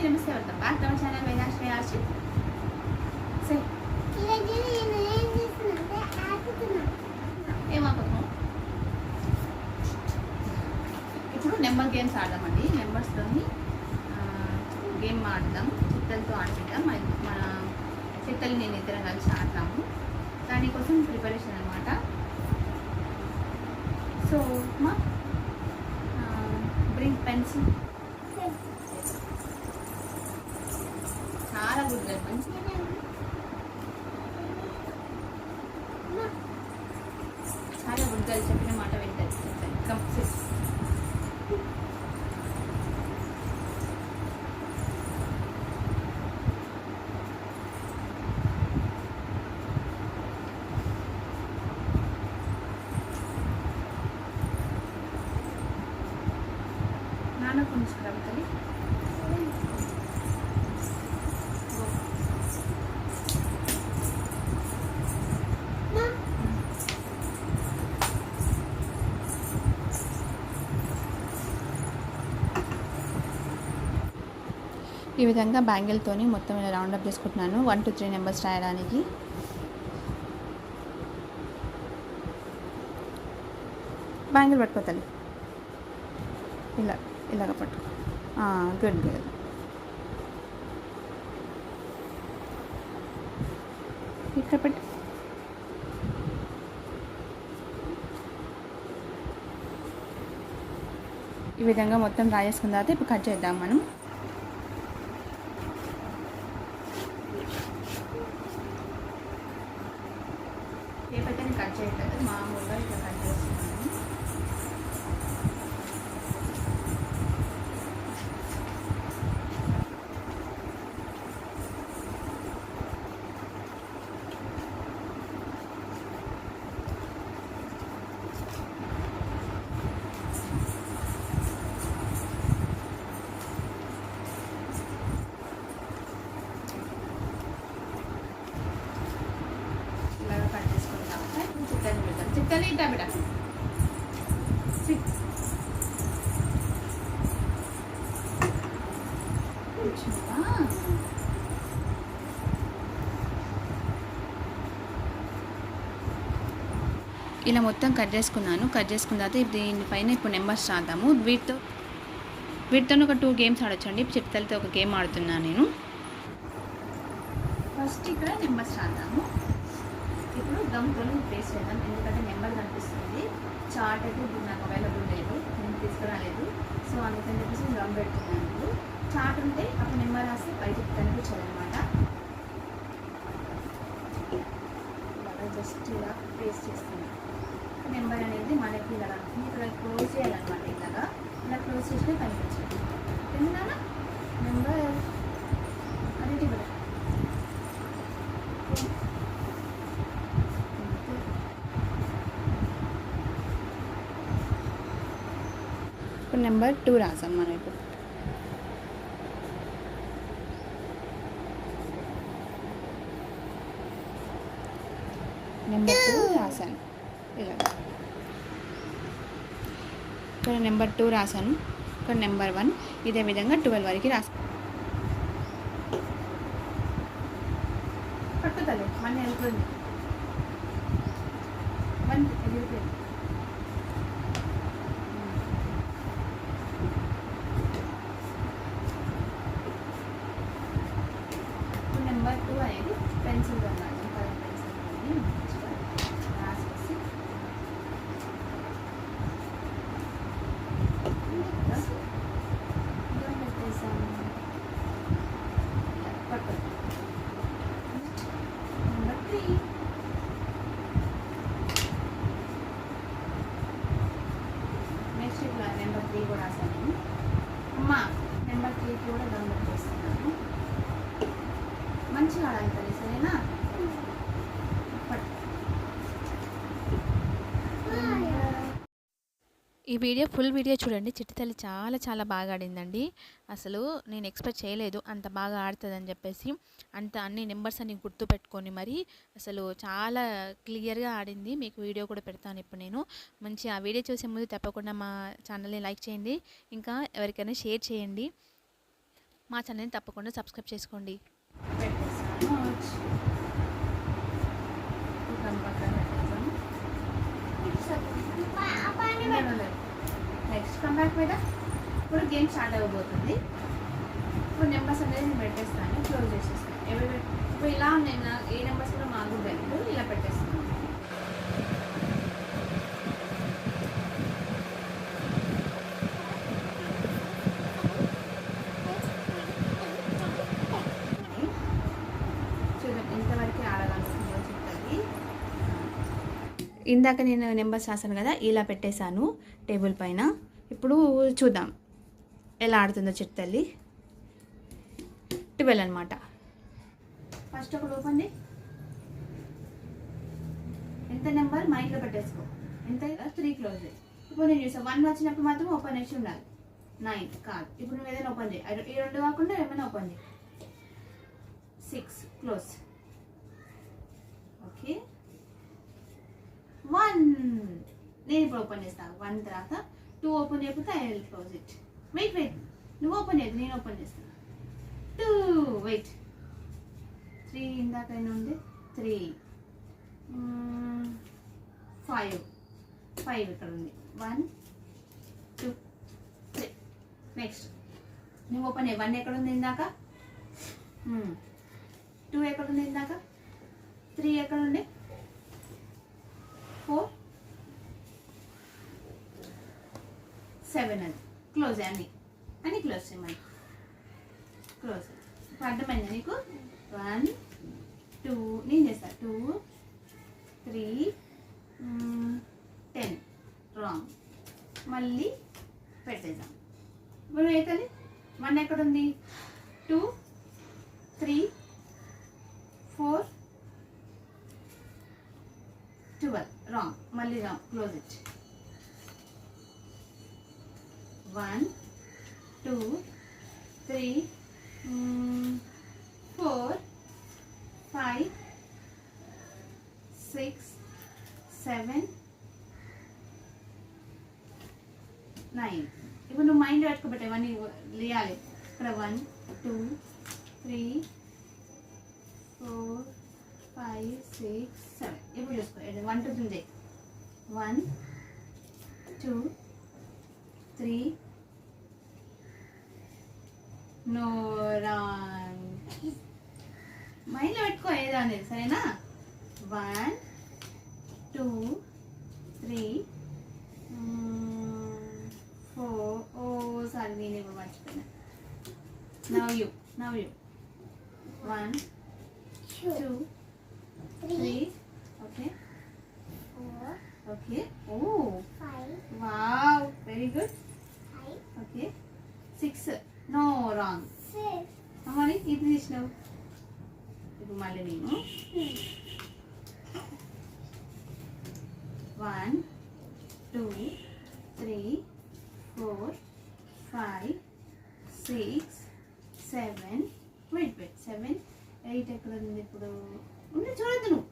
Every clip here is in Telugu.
అండి నమస్తే వెళ్తాం బ్యాక్ అవర్ ఛానల్ వైనాశ్రీ ఏం ఇప్పుడు నెంబర్ గేమ్స్ ఆడదామండి. నెంబర్స్తోని గేమ్ ఆడదాం. చిత్తలతో ఆడుకుంటాం మన మన చిత్తలు నేను ఇద్దరం కలిసి ఆడతాము దానికోసం ప్రిపరేషన్ అనమాట సో మా బ్రింక్ పెన్సిల్. చాలా గుడ్ చెప్పిన మాట వింటుంది చెప్తాను నాన్న కొంచెం ఈ విధంగా బ్యాంగిల్తోని మొత్తం ఇలా రౌండప్ చేసుకుంటున్నాను. వన్ టు త్రీ నెంబర్స్ రాయడానికి. బ్యాంగిల్ పట్టుకోతాను ఇలా ఇలాగ పట్టుకో. Good good. ఇక్కడ పెట్టు. ఈ విధంగా మొత్తం రాయేసుకున్న తర్వాత ఇప్పుడు కట్ చేద్దాం మనం ఏపైతే నేను కట్ చేయట్లేదు మామూలుగా ఇట్లా కట్ చేస్తున్నాను ఇలాగ కట్ చేసుకుంటాం చిక్కని పెడతాం చిక్కని ఇట్టా ఇలా మొత్తం కట్ చేసుకున్నాను. కట్ చేసుకున్న తర్వాత దీనిపైన ఇప్పుడు నెంబర్స్ రాద్దాము. వీటితో వీటితో ఒక టూ గేమ్స్ ఆడొచ్చండి. చిత్తలతో ఒక గేమ్ ఆడుతున్నాను నేను. ఫస్ట్ ఇక్కడ నెంబర్స్ రాద్దాము. గమ్తో ఫేస్ చేద్దాం. ఎందుకంటే నెంబర్ కనిపిస్తుంది. చార్ట్ అయితే ఇప్పుడు నాకు అవైలబుల్ లేదు. నేను తీసుకురాలేదు. సో అందుకని చెప్పేసి గమ్ పెడుతున్నాను. ఇప్పుడు చార్ట్ ఉంటే అప్పుడు నెంబర్ రాస్తే బయటకు కనిపించదు అనమాట జస్ట్ ఇలా పేస్ట్ చేస్తున్నాను నెంబర్ అనేది మనకి ఇలా కనిపిస్తుంది ఇక్కడ క్లోజ్ చేయాలన్నమాట ఇలాగా. ఇలా క్లోజ్ చేస్తే కనిపించదు ఎందుకన్నా నెంబర్ అది ఇవ్వదు ఇప్పుడు నెంబర్ టూ రాసాం మనం ఇప్పుడు. నెంబర్ టూ రాశాను ఇలా. ఇక్కడ నెంబర్ టూ రాశాను ఇక్కడ నెంబర్ వన్ ఇదే విధంగా ట్వెల్వ్ వరకు రాసాను పట్టుదలే మన వెళ్ళిపోయింది వన్ వెళ్ళిపోయింది ఇప్పుడు నెంబర్ టూ అనేది పెన్సిల్ కొన్నాను కలర్ పెన్సిల్ కొని మంచిగా రాసేసి ఇలా పెట్టేసాము. ఇలా పట్టు. నెంబర్ త్రీ నెక్స్ట్ ఇట్లా నెంబర్ త్రీ కూడా రాశాను అమ్మా నెంబర్ త్రీ కూడా డౌన్లోడ్ చేస్తున్నాను మంచిగా ఆడాలి తల్లి సరేనా పట్టు. ఈ వీడియో ఫుల్ వీడియో చూడండి. చిట్టి తల్లి చాలా చాలా బాగా ఆడిందండి. అసలు నేను ఎక్స్పెక్ట్ చేయలేదు అంత బాగా ఆడుతుందని చెప్పేసి అంత అన్ని నెంబర్స్ అన్ని గుర్తు పెట్టుకొని మరి అసలు చాలా క్లియర్గా ఆడింది. మీకు వీడియో కూడా పెడతాను ఇప్పుడు నేను. మంచి ఆ వీడియో చూసే ముందు తప్పకుండా మా ఛానల్ని లైక్ చేయండి. ఇంకా ఎవరికైనా షేర్ చేయండి. మా ఛానల్ని తప్పకుండా సబ్స్క్రైబ్ చేసుకోండి. పెట్టేసాను నెక్స్ట్ కమ్ బ్యాక్ మీద ఇప్పుడు గేమ్ స్టార్ట్ అవ్వబోతుంది. ఇప్పుడు నెంబర్స్ అనేది నేను పెట్టేస్తాను. క్లోజ్ చేసేస్తాను. ఎవరి ఇప్పుడు ఇలా నేను ఏ నెంబర్స్ కూడా మాకు తెలియదు ఇలా పెట్టేస్తాను. ఇందాక నేను నెంబర్స్ రాశాను కదా ఇలా పెట్టేశాను టేబుల్ పైన. ఇప్పుడు చూద్దాం ఎలా ఆడుతుందో చిట్టల్లి ట్వెల్వ్ అనమాట ఫస్ట్ ఒకటి ఓపెన్ ఎంత నెంబర్? మైండ్లో పెట్టేసుకో. ఎంత? Three close. ఇప్పుడు నేను చూసాను వన్ వచ్చినప్పుడు మాత్రం ఓపెన్ చేసి ఉండాలి. నైన్ కాదు. ఇప్పుడు నువ్వు ఏదైనా ఓపెన్ చేయి. ఈ రెండు కాకుండా ఏమైనా ఓపెన్ చేయి. సిక్స్ క్లోజ్ ఓకే వన్ నేను ఇప్పుడు ఓపెన్ చేస్తాను వన్ తర్వాత టూ ఓపెన్ చేయకపోతే I will close it. Wait wait. నువ్వు ఓపెన్ చేయదు నేను ఓపెన్ చేస్తాను టూ వెయిట్. త్రీ ఇందాక ఉంది? త్రీ. ఫైవ్. ఫైవ్ ఇక్కడ ఉంది. One two three. నెక్స్ట్. నువ్వు ఓపెన్ చేయి. వన్ ఎక్కడ ఉంది ఇందాక? టూ ఎక్కడ ఉంది ఇందాక? త్రీ ఎక్కడ ఉండే ఫోర్ సెవెన్ అది. క్లోజ్ అని అన్ని. క్లోజ్ చేయమని క్లోజ్ ఇప్పుడు నీకు? వన్ టూ నేను చేస్తా. టూ త్రీ టెన్ రాంగ్ మళ్ళీ పెట్టేద్దాం. ఇప్పుడు ఎక్కడి వన్ ఎక్కడుంది two three four twelve. Wrong. మళ్ళీ wrong. Close it. One two three four five six seven nine. ఇప్పుడు నువ్వు మైండ్ పెట్టుకోబెట్టే ఇవన్నీ లేయాలి. ఇక్కడ one two three four five six seven. ఇప్పుడు చూసుకో. One two three one two three no wrong మైండ్లో పెట్టుకో ఏదో అనేది సరేనా? One two three four oh sorry నేను ఇప్పుడు మర్చిపోయినా. Now you now you one two three okay. Oh. Five, wow. Very good five, okay. Six no wrong six, అమ్మని ఇది తీసినావు ఇప్పుడు మళ్ళీ నేను. One two three four five six seven wait wait seven eight ఎక్కడ ఉంది ఇప్పుడు? ఉంది చూడద్దు నువ్వు.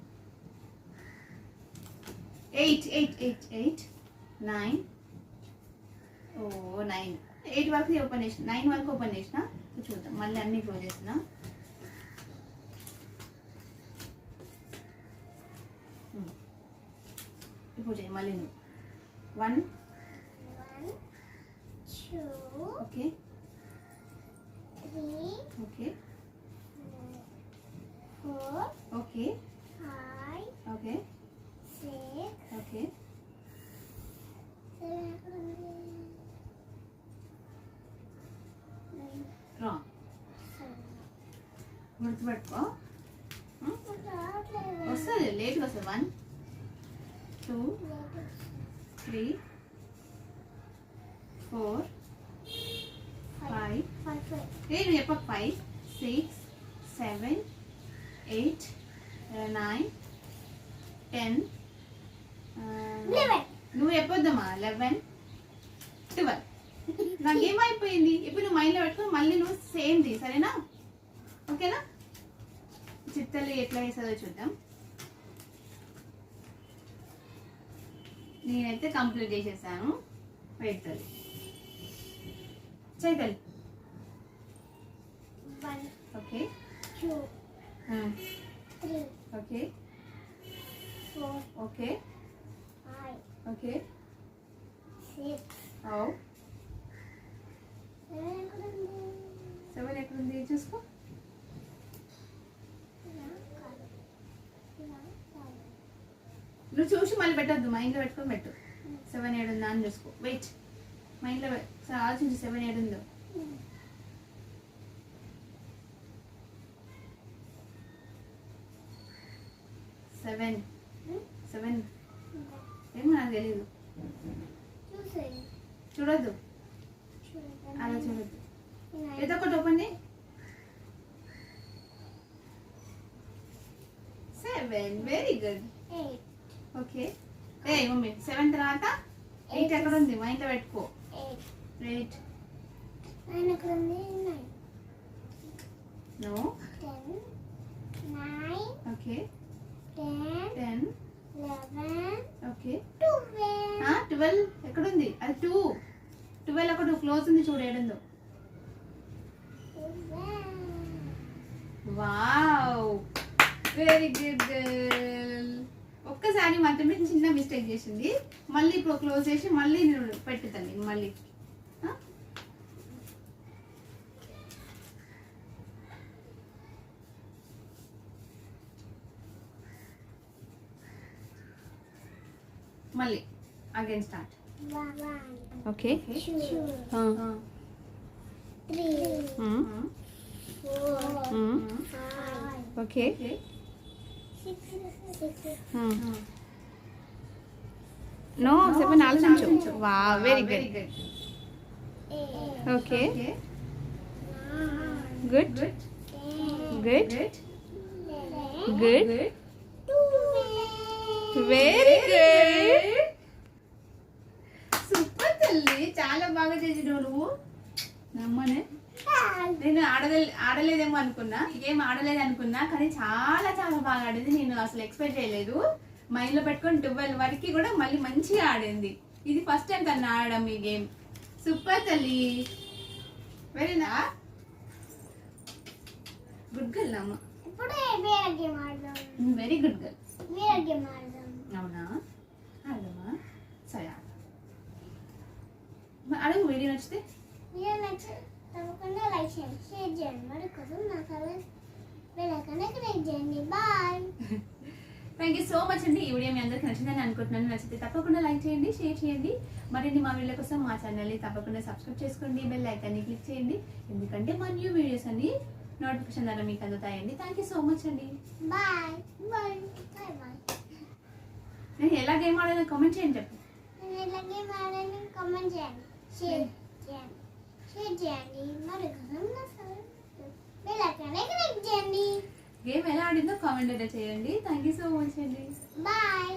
Eight eight eight eight nine oh nine eight వరకు ఓపెన్ చేసిన నైన్ వరకు ఓపెన్ చేసిన. చూద్దాం. మళ్ళీ అన్ని క్లోజ్ చేసిన. Hmm. ఇప్పుడు చేయి మళ్ళీ నువ్వు. One okay three, okay four, okay five, okay six, okay seven, nine, wrong seven. గుర్తుపెట్టుకో. వస్తుంది లేట్గా వస్తుంది one two. Three four five. ఏ నువ్వు చెప్పక five six seven eight nine ten. నువ్వు చెప్పొద్దమ్మా లెవెన్ ట్వెల్వ్ నాకేమైపోయింది ఇప్పుడు నువ్వు మైండ్లో పెట్టుకుని మళ్ళీ నువ్వు సేమ్ ది సరేనా ఓకేనా? చిత్తలు ఎట్లా వేస్తుందో చూద్దాం. నేనైతే కంప్లీట్ చేసేసాను తల్లి. One, okay. Okay. Okay. Okay? Seven ఎక్కడుంది? చూసుకో ఇలా కాదు. ఇలా కాదు. నువ్వు చూసి మళ్ళీ పెట్టద్దు మైండ్లో పెట్టుకొని పెట్టు. సెవెన్ ఏడు ఉందా అని చూసుకో. వెయిట్ మైండ్లో ఒకసారి ఆలోచించి సెవెన్ ఏడు ఉందో. సెవెన్ సెవెన్ ఏమో నాకు తెలియదు చూడద్దు. అలా చూడద్దు ఏదో ఒకటి open seven very good eight okay. ఏ మమ్మీ సెవెన్ తర్వాత ఎయిట్ ఎక్కడ ఉంది? మైండ్లో పెట్టుకో. eight. ఎయిట్ ఎక్కడ ఉంది? No. Okay. Ten. Okay. Twelve. ఎక్కడుంది అది టూ. ట్వెల్వ్ అక్కడ క్లోజ్ ఉంది చూడు ఏడుందో. వావ్. Very good girl. ఒక్కసారి మాత్రమే చిన్న మిస్టేక్ చేసింది. మళ్ళీ ఇప్పుడు క్లోజ్ చేసి మళ్ళీ నేను పెట్టుతాను నేను మళ్ళీ? మళ్ళీ again start okay okay no seven ఆలోచించు వా very good okay good good good. Very good super తల్లి. చాలా బాగా చేసినావు నువ్వు. నమ్మనే నేను ఆడలే ఆడలేదేమో అనుకున్నా గేమ్ ఆడలేదు అనుకున్నా కానీ చాలా చాలా బాగా ఆడింది. నేను అసలు ఎక్స్పెక్ట్ చేయలేదు. మైండ్లో పెట్టుకొని ట్వెల్వ్ వరకు కూడా మళ్ళీ మంచిగా ఆడింది. ఇది ఫస్ట్ టైం తను ఆడడం ఈ గేమ్. సూపర్ తల్లి. వెరీనా గుడ్ గర్ల్ అమ్మ. వెరీ గుడ్ గర్ల్ వేరే గేమ్ ఆడదాం అవునా ఆడమా సరే ఆడదాం మరి అడుగు వీడియో నచ్చితే వీడియో నచ్చి తప్పకుండా లైక్ చేయండి షేర్ చేయండి మరి కోసం నా కలర్ వెళ్ళకనే క్లిక్ చేయండి bye thank you so much అండి. ఈ వీడియో మీ అందరికి నచ్చిందని అనుకుంటున్నాను. నచ్చితే తప్పకుండా లైక్ చేయండి షేర్ చేయండి. మరిన్ని మా వీడియో కోసం మా ఛానల్ని తప్పకుండా సబ్స్క్రైబ్ చేసుకోండి. బెల్ ఐకాన్ని క్లిక్ చేయండి. ఎందుకంటే మా న్యూ వీడియోస్ అన్ని నోటిఫికేషన్ ద్వారా మీకు అందుతాయండి. థ్యాంక్ యూ సో మచ్ అండి. బాయ్ బాయ్ నేను ఎలా గేమ్ ఆడాలో కామెంట్ చేయండి చెప్పు. నేను ఇలా గేమ్ ఆడని కామెంట్ చేయండి. షేర్ చేయండి. షేర్ చేయండి. మరి క్లిక్ చేయండి. గేమ్ ఎలా ఆడిందో కామెంట్ అయితే చేయండి. థ్యాంక్ యూ సో మచ్ అండి బాయ్